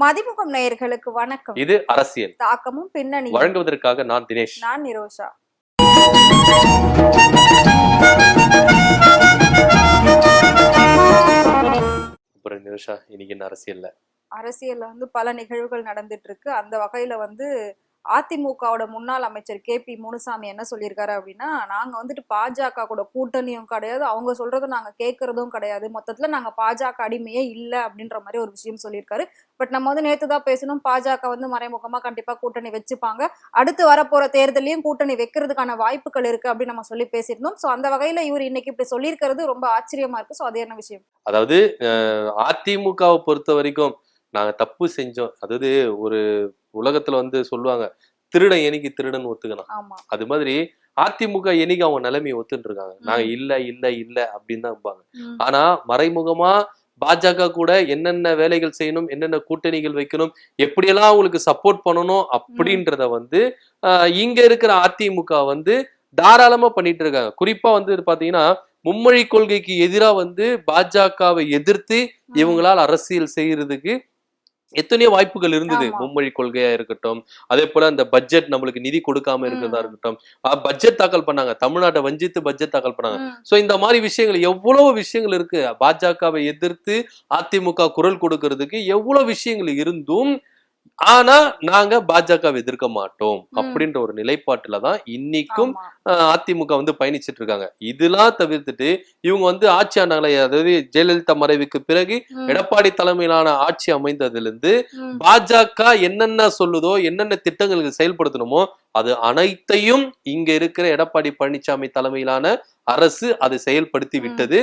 மதிமுகம் நேயர்களுக்கு வணக்கம். இது அரசியல். தாக்கமும் பின்னணி வழங்குவதற்காக நான் தினேஷ். நான் நிரோஷா. அப்புறம் நிமிஷா இன்னைக்கு என்ன அரசியல்ல? அரசியல்ல வந்து பல நிகழ்வுகள் நடந்துட்டு இருக்கு. அந்த வகையில வந்து அதிமுகவோட முன்னாள் அமைச்சர் கே பி முனுசாமி என்ன சொல்லியிருக்காரு அப்படின்னா நாங்க வந்துட்டு பாஜக கூட கூட்டணியும் கிடையாது அவங்க சொல்றதை நாங்க கேட்கறதும் கிடையாது. மொத்தத்துல நாங்க பாஜக அடிமையே இல்லை அப்படின்ற மாதிரி ஒரு விஷயம் சொல்லியிருக்காரு. பட் நம்ம வந்து நேத்து தான் பேசணும் பாஜக வந்து மறைமுகமா கண்டிப்பா கூட்டணி வச்சுப்பாங்க. அடுத்து வரப்போற தேர்தலையும் கூட்டணி வைக்கிறதுக்கான வாய்ப்புகள் இருக்கு அப்படின்னு நம்ம சொல்லி பேசியிருந்தோம். ஸோ அந்த வகையில இவர் இன்னைக்கு இப்படி சொல்லியிருக்கிறது ரொம்ப ஆச்சரியமா இருக்கு. ஸோ அது என்ன விஷயம்? அதாவது அதிமுகவை பொறுத்த வரைக்கும் நாங்க தப்பு செஞ்சோம். அதாவது ஒரு உலகத்துல வந்து சொல்லுவாங்க திருடன் என்னைக்கு திருடன் ஒத்துக்கணும். அது மாதிரி அதிமுக என்னைக்கு அவங்க நிலைமையை ஒத்துன்னு இருக்காங்க நாங்க இல்ல இல்ல இல்ல அப்படின்னு தான் இருப்பாங்க. ஆனா மறைமுகமா பாஜக கூட என்னென்ன வேலைகள் செய்யணும் என்னென்ன கூட்டணிகள் வைக்கணும் எப்படியெல்லாம் அவங்களுக்கு சப்போர்ட் பண்ணணும் அப்படின்றத வந்து ஆஹ், இங்க இருக்கிற அதிமுக வந்து தாராளமா பண்ணிட்டு இருக்காங்க குறிப்பா வந்து பாத்தீங்கன்னா மும்மொழி கொள்கைக்கு எதிரா வந்து பாஜகவை எதிர்த்து. இவங்களால் அரசியல் செய்யறதுக்கு எத்தனையோ வாய்ப்புகள் இருந்தது. மும்மொழி கொள்கையா இருக்கட்டும் அதே போல அந்த பட்ஜெட் நம்மளுக்கு நிதி கொடுக்காம இருக்கிறதா. இருக்கட்டும் பட்ஜெட் தாக்கல் பண்ணாங்க தமிழ்நாட்டை வஞ்சித்து பட்ஜெட் தாக்கல் பண்ணாங்க. சோ இந்த மாதிரி விஷயங்கள் எவ்வளவு விஷயங்கள் இருக்கு பாஜகவை எதிர்த்து அதிமுக குரல் கொடுக்கறதுக்கு எவ்வளவு விஷயங்கள் இருந்தும் ஆனா நாங்க பாஜகவை எதிர்க்க மாட்டோம். அப்படின்ற ஒரு நிலைப்பாட்டுல தான் இன்னைக்கும் அதிமுக வந்து பயணிச்சிட்டு இருக்காங்க இதெல்லாம் தவிர்த்துட்டு இவங்க வந்து ஆட்சி ஆண்டாங்களே அதாவது ஜெயலலிதா மறைவுக்கு பிறகு. எடப்பாடி தலைமையிலான ஆட்சி அமைந்ததுல இருந்து. பாஜக என்னென்ன சொல்லுதோ என்னென்ன திட்டங்களுக்கு செயல்படுத்தணுமோ அது அனைத்தையும் இங்க இருக்கிற எடப்பாடி பழனிசாமி தலைமையிலான அரசு அதை செயல்படுத்தி. விட்டது.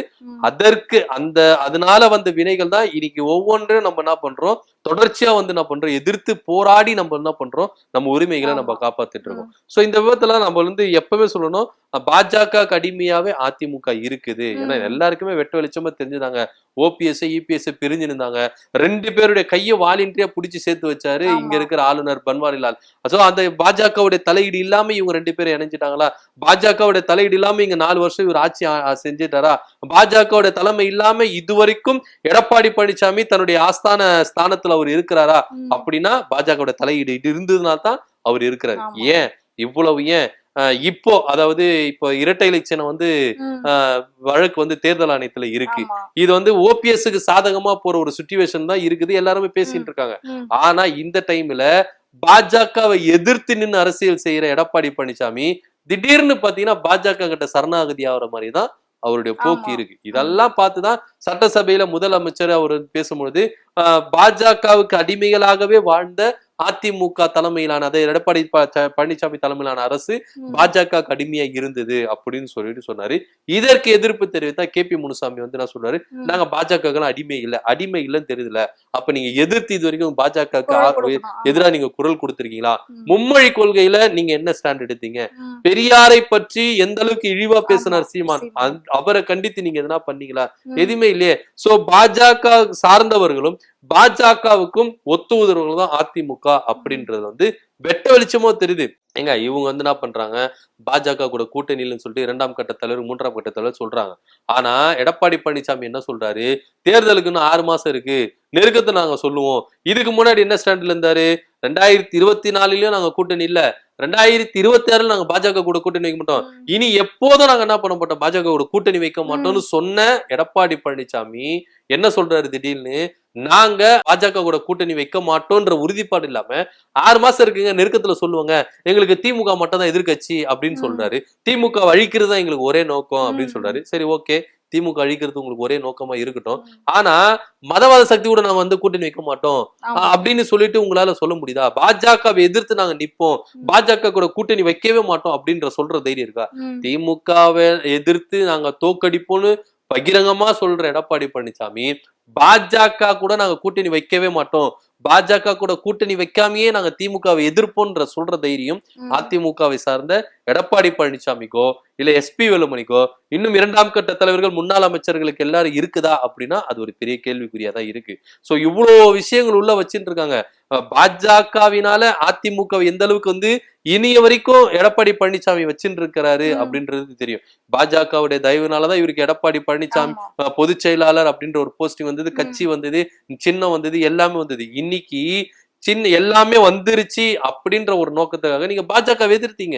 அதற்கு அந்த அதனால வந்த வினைகள் தான் இன்னைக்கு ஒவ்வொன்றையும் நம்ம என்ன பண்றோம் தொடர்ச்சியா வந்து என்ன பண்றோம்? எதிர்த்து போராடி நம்ம என்ன பண்றோம்? நம்ம உரிமைகளை நம்ம. காப்பாத்திட்டு இருக்கோம். சோ இந்த விதத்துல நம்ம வந்து எப்பவுமே சொல்லணும் பாஜக அடிமையாவே அதிமுக இருக்குது. ஏன்னா. எல்லாருக்குமே வெட்ட வெளிச்சமா தெரிஞ்சுதாங்க. ஓபிஎஸ் இபிஎஸ் பிரிஞ்சு இருந்தாங்க ரெண்டு பேருடைய கையை வாலின்றியா புடிச்சு சேர்த்து வச்சாரு. இங்க. இருக்கிற ஆளுநர் பன்வாரிலால். சோ அந்த பாஜகவுடைய தலையீடு இல்லாம இவங்க ரெண்டு பேரும் இணைஞ்சிட்டாங்களா? பாஜகவுடைய தலையீடு இல்லாம இங்க நாலு வருஷம் இவர் ஆட்சி செஞ்சுட்டாரா? பாஜகவுடைய தலைமை இல்லாம இதுவரைக்கும் எடப்பாடி பழனிசாமி தன்னுடைய ஆஸ்தான ஸ்தானத்துல அவர் இருக்கிறாரா. அப்படின்னா பாஜகவோட தலையீடு இருந்ததுனால தான் அவர் இருக்கிறாரு. ஏன்? இவ்வளவு ஏன்? இப்போ அதாவது இப்போ இரட்டை இலட்சணை வந்து வழக்கு வந்து தேர்தல் ஆணையத்துல இருக்கு. இது வந்து ஓபிஎஸ்க்கு சாதகமா போற ஒரு சுச்சுவேஷன் தான் இருக்குது. எல்லாருமே பேசிட்டு இருக்காங்க. ஆனா இந்த டைம்ல பாஜகவை எதிர்த்து நின்னு அரசியல் செய்யற எடப்பாடி பழனிசாமி திடீர்னு பாத்தீங்கன்னா பாஜக கிட்ட சரணாகதி ஆகுற மாதிரி தான் அவருடைய போக்கு. இருக்கு இதெல்லாம் பார்த்துதான் சட்டசபையில முதலமைச்சர் அவர் பேசும்பொழுது பாஜகவுக்கு அடிமைகளாகவே வாழ்ந்த அதிமுக தலைமையிலான அதை எடப்பாடி பழனிசாமி தலைமையிலான அரசு. பாஜக அடிமையா இருந்தது அப்படின்னு சொல்லிட்டு சொன்னாரு இதற்கு எதிர்ப்பு தெரிவித்தா கே பி முனுசாமி வந்து என்ன சொல்றாரு. நாங்க பாஜக அடிமை இல்ல அடிமை இல்லைன்னு தெரியுதுல அப்ப நீங்க எதிர்த்து இது வரைக்கும் பாஜக குரல் கொடுக்கணும். ஆமா. எதிரா நீங்க குரல் கொடுத்திருக்கீங்களா. மும்மொழி கொள்கையில நீங்க என்ன ஸ்டாண்ட் எடுத்தீங்க. பெரியாரை பற்றி எந்த அளவுக்கு இழிவா பேசினார் சீமான் அவரை கண்டித்து நீங்க எதனா பண்ணீங்களா. எதுவுமே இல்லையே சோ பாஜக சார்ந்தவர்களும் பாஜகவுக்கும் ஒத்து உதவுறவங்களும் தான் அதிமுக அப்படின்றது வந்து வெட்ட வெளிச்சமோ தெரியுது. ஏங்க இவங்க வந்து என்ன பண்றாங்க? பாஜக கூட கூட்டணியில்னு சொல்லிட்டு இரண்டாம் கட்ட தலைவர் மூன்றாம் கட்ட தலைவர் சொல்றாங்க. ஆனா எடப்பாடி பழனிசாமி என்ன சொல்றாரு? தேர்தலுக்கு இன்னும் ஆறு மாசம் இருக்கு. நெருக்கத்தை நாங்க சொல்லுவோம். இதுக்கு முன்னாடி என்ன ஸ்டாண்ட்ல இருந்தாரு? ரெண்டாயிரத்தி இருபத்தி நாலுலயும் நாங்க கூட்டணி இல்ல. ரெண்டாயிரத்தி இருபத்தி ஆறுல நாங்க பாஜக கூட கூட்டணி வைக்க மாட்டோம். இனி எப்போதும் நாங்க என்ன பண்ண மாட்டோம்? பாஜக கூட கூட்டணி வைக்க மாட்டோம்னு சொன்ன எடப்பாடி பழனிசாமி என்ன சொல்றாரு திடீர்னு? நாங்க பாஜக கூட கூட்டணி வைக்க மாட்டோம்ன்ற உறுதிப்பாடு இல்லாம ஆறு மாசம் இருக்குங்க நெருக்கத்துல சொல்லுவாங்க எங்களுக்கு திமுக மட்டும் தான் எதிர்க்கட்சி அப்படின்னு. சொல்றாரு. திமுக அழிக்கிறது தான் எங்களுக்கு ஒரே நோக்கம் அப்படின்னு. சொல்றாரு. சரி ஓகே. திமுக அழிக்கிறது உங்களுக்கு ஒரே நோக்கமா இருக்கட்டும். ஆனா மதவாத சக்தி கூட நாங்க வந்து கூட்டணி வைக்க மாட்டோம் அப்படின்னு சொல்லிட்டு உங்களால சொல்ல முடியுதா பாஜகவை எதிர்த்து நாங்க நிப்போம். பாஜக கூட கூட்டணி வைக்கவே மாட்டோம் அப்படின்ற சொல்ற தைரியம் இருக்கா. திமுகவை எதிர்த்து நாங்க தோக்கடிப்போம்னு பகிரங்கமா சொல்ற எடப்பாடி பழனிசாமி பாஜக கூட நாங்க கூட்டணி வைக்கவே மாட்டோம் பாஜக கூட கூட்டணி வைக்காமயே நாங்க திமுகவை எதிர்ப்போன்ற சொல்ற தைரியம். அதிமுகவை சார்ந்த எடப்பாடி பழனிசாமிக்கோ இல்ல எஸ்பி வேலுமணிக்கோ இன்னும் இரண்டாம் கட்ட தலைவர்கள் முன்னாள் அமைச்சர்களுக்கு எல்லாரும் இருக்குதா அப்படின்னா அது ஒரு பெரிய கேள்விக்குறியா தான் இருக்கு. சோ இவ்வளோ விஷயங்கள் உள்ள வச்சுட்டு இருக்காங்க பாஜகவினால அதிமுக எந்த அளவுக்கு வந்து இனிய வரைக்கும் எடப்பாடி பழனிசாமி வச்சுட்டு இருக்கிறாரு. அப்படின்றது தெரியும். பாஜகவுடைய தயவுனாலதான் இவருக்கு எடப்பாடி பழனிசாமி பொதுச் செயலாளர் அப்படின்ற ஒரு போஸ்டிங் வந்தது கட்சி வந்தது சின்னம் வந்தது எல்லாமே வந்தது. இன்னைக்கு சின்ன எல்லாமே வந்துருச்சு அப்படின்ற ஒரு நோக்கத்துக்காக நீங்க பாஜக எதிர்த்தீங்க.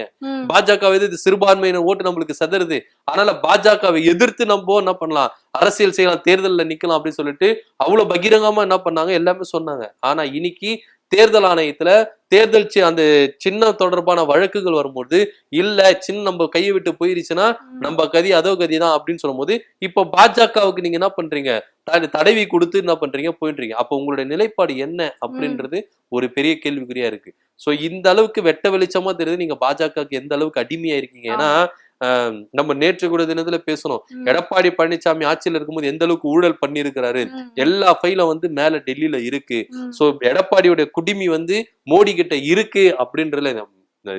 பாஜக எதிர்த்து சிறுபான்மையினர் ஓட்டு நம்மளுக்கு சதறுது. அதனால பாஜகவை எதிர்த்து நம்ம என்ன பண்ணலாம்? அரசியல் செய்யலாம் தேர்தல்ல நிக்கலாம் அப்படின்னு சொல்லிட்டு அவ்வளவு பகிரங்கமா என்ன பண்ணாங்க? எல்லாமே சொன்னாங்க. ஆனா இன்னைக்கு தேர்தல் ஆணையத்துல தேர்தல் அந்த சின்ன தொடர்பான வழக்குகள் வரும்போது இல்ல சின்ன நம்ம கையை விட்டு போயிருச்சுன்னா. நம்ம கதி அதோ கதி தான் அப்படின்னு சொல்லும்போது இப்போ பாஜகவுக்கு நீங்க என்ன பண்றீங்க? தடவி கொடுத்து என்ன பண்றீங்க? போயின்றீங்க அப்போ உங்களுடைய நிலைப்பாடு என்ன அப்படின்றது ஒரு பெரிய கேள்விக்குறியா இருக்கு. சோ இந்த அளவுக்கு வெட்ட வெளிச்சமா தெரியுது. நீங்க பாஜகவுக்கு எந்த அளவுக்கு அடிமையா இருக்கீங்க? ஏன்னா நம்ம நேற்று கூட தினத்துல பேசணும். எடப்பாடி பழனிசாமி ஆட்சியில இருக்கும்போது எந்த அளவுக்கு ஊழல் பண்ணியிருக்கிறாரு ம். எல்லா ஃபைலும் வந்து மேல டெல்லியில இருக்கு. சோ எடப்பாடியோட குடிமி வந்து மோடி கிட்ட இருக்கு அப்படின்றதுல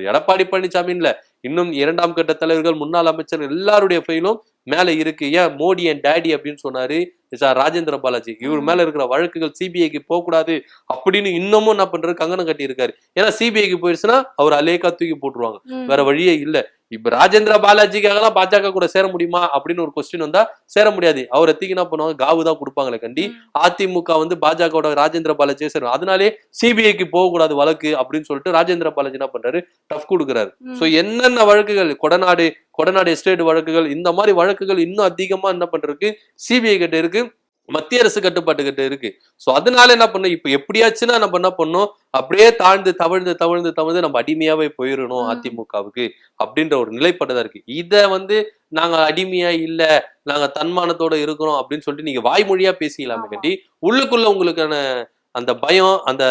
எடப்பாடி பழனிசாமி இல்ல இன்னும் இரண்டாம் கட்ட தலைவர்கள் முன்னாள் அமைச்சர் எல்லாருடைய ஃபைலும் மேல இருக்கு ஏன் மோடி என் டேடி அப்படின்னு சொன்னாரு சார் ராஜேந்திர பாலாஜி இவர். மேல இருக்கிற வழக்குகள் சிபிஐக்கு போக கூடாது அப்படின்னு இன்னமும் என்ன பண்றாரு கங்கணம் கட்டி இருக்காரு ஏன்னா சிபிஐக்கு போயிருச்சுன்னா அவர் அலேக்கா தூக்கி போட்டுருவாங்க. வேற வழியே இல்ல இப்ப ராஜேந்திர பாலாஜிக்காகலாம் பாஜக கூட சேர முடியுமா அப்படின்னு ஒரு கொஸ்டின் வந்தா சேர முடியாது. அவரை தூக்கி என்ன பண்ணுவாங்க? காவு தான் கொடுப்பாங்களே கண்டி. அதிமுக வந்து பாஜகவோட ராஜேந்திர பாலாஜியை சேரும் அதனாலே சிபிஐக்கு போகக்கூடாது வழக்கு அப்படின்னு சொல்லிட்டு ராஜேந்திர பாலாஜி என்ன பண்றாரு? டஃப் கொடுக்குறாரு. சோ என்னென்ன வழக்குகள்? கொடநாடு கொடநாடு எஸ்டேட் வழக்குகள் இந்த மாதிரி வழக்குகள் இன்னும் அதிகமா என்ன பண்றதுக்கு சிபிஐ கிட்ட இருக்கு. மத்திய அரசு கட்டுப்பாட்டு கிட்ட இருக்கு சோ அதனால என்ன பண்ணோம் இப்ப எப்படியாச்சுன்னா நம்ம என்ன பண்ணோம் அப்படியே தாழ்ந்து தவழ்ந்து தவழ்ந்து தவழ்ந்து நம்ம அடிமையாவே போயிடணும். அதிமுகவுக்கு அப்படின்ற ஒரு நிலைப்பாடுதான் இருக்கு இத வந்து நாங்க அடிமையா இல்ல நாங்க தன்மானத்தோட இருக்கிறோம் அப்படின்னு சொல்லிட்டு நீங்க வாய்மொழியா பேசிக்கலாமே. கண்டி உள்ளுக்குள்ள உங்களுக்கான அந்த பயம் அந்த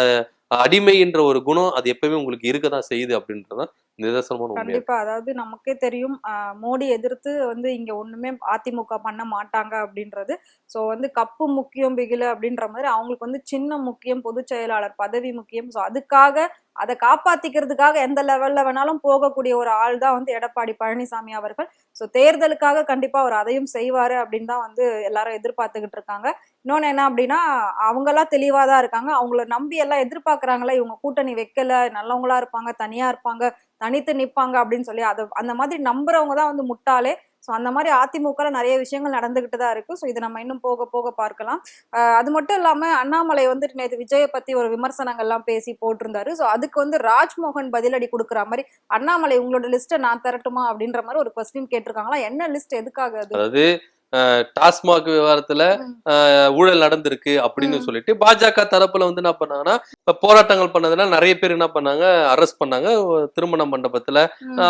அடிமை என்ற ஒரு குணம் அது எப்பவுமே உங்களுக்கு இருக்கதான் செய்யுது அப்படின்றதான் நிதர்சனமான கண்டிப்பா. அதாவது நமக்கே தெரியும் ஆஹ் மோடி எதிர்த்து வந்து இங்க ஒண்ணுமே அதிமுக பண்ண மாட்டாங்க அப்படின்றது. சோ வந்து கப்பு முக்கியம் பிகில அப்படின்ற மாதிரி அவங்களுக்கு வந்து சின்ன முக்கியம் பொதுச் செயலாளர் பதவி முக்கியம். சோ அதுக்காக அதை காப்பாத்திக்கிறதுக்காக எந்த லெவல்ல வேணாலும் போகக்கூடிய ஒரு ஆள் தான் வந்து எடப்பாடி பழனிசாமி அவர்கள். ஸோ தேர்தலுக்காக கண்டிப்பா அவர் அதையும் செய்வாரு அப்படின்னு தான் வந்து எல்லாரும் எதிர்பார்த்துக்கிட்டு இருக்காங்க. இன்னொன்னு என்ன அப்படின்னா அவங்கெல்லாம் தெளிவா தான் இருக்காங்க. அவங்கள நம்பி எல்லாம் எதிர்பார்க்கறாங்களா இவங்க கூட்டணி வைக்கல நல்லவங்களா இருப்பாங்க தனியா இருப்பாங்க தனித்து நிற்பாங்க அப்படின்னு சொல்லி அதை அந்த மாதிரி நம்புறவங்க தான் வந்து முட்டாளே. ஸோ அந்த மாதிரி அதிமுகல நிறைய விஷயங்கள் நடந்துகிட்டு தான் இருக்கு. ஸோ இதை நம்ம இன்னும் போக போக பார்க்கலாம். அது மட்டும் இல்லாம அண்ணாமலை வந்துட்டு நேற்று விஜயை பத்தி ஒரு விமர்சனங்கள்லாம் பேசி போட்டிருந்தாரு. ஸோ அதுக்கு வந்து ராஜ்மோகன் பதிலடி கொடுக்குற மாதிரி அண்ணாமலை உங்களோட லிஸ்ட்டை நான் தரட்டுமா அப்படின்ற மாதிரி ஒரு கொஸ்டின் கேட்டிருக்காங்களா? என்ன லிஸ்ட்? எதுக்காக அது? அதாவது டாஸ்மாக் விவகாரத்துல ஊழல் நடந்திருக்கு அப்படின்னு. சொல்லிட்டு பாஜக தரப்புல வந்து என்ன பண்ணாங்கன்னா போராட்டங்கள் பண்ணதுல நிறைய பேர் என்ன பண்ணாங்க அரெஸ்ட் பண்ணாங்க திருமண மண்டபத்துல